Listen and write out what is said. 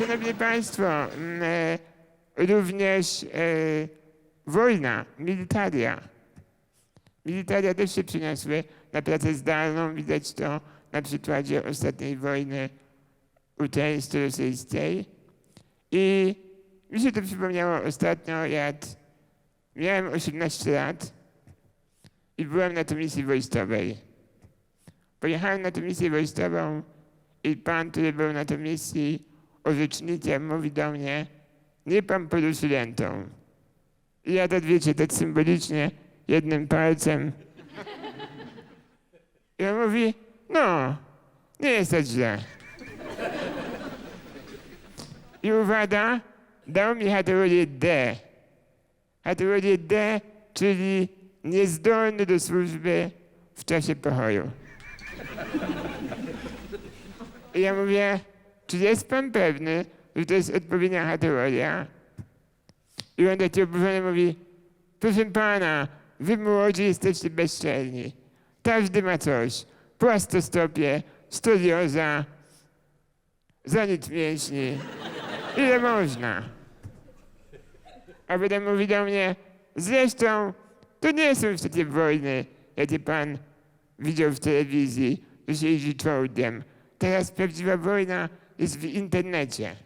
Szanowni Państwo, mm, e, również e, wojna, militaria. Militaria też się przeniosły na pracę zdalną. Widać to na przykładzie ostatniej wojny ukraińsko-rosyjskiej. I mi się to przypomniało ostatnio, jak miałem 18 lat i byłem na tej misji wojskowej. Pojechałem na tę misję wojskową i pan, który był na tej misji orzecznikiem, mówi do mnie, nie pan poruszy ręką. I ja tak wiecie, tak symbolicznie, jednym palcem. I on mówi, no, nie jest tak źle. I uwaga, dał mi kategorię D. Kategorię D, czyli niezdolny do służby w czasie pochoju. I ja mówię, czy jest pan pewny, że to jest odpowiednia kategoria? I on taki oburzony mówi, proszę pana, wy młodzi jesteście bezczelni. Każdy ma coś. Płastostopie, skolioza, zanik mięśni. Ile można? A potem mówi do mnie, zresztą to nie są takie wojny, jakie pan widział w telewizji, że się jeździ czołgiem. Teraz prawdziwa wojna jest w internecie.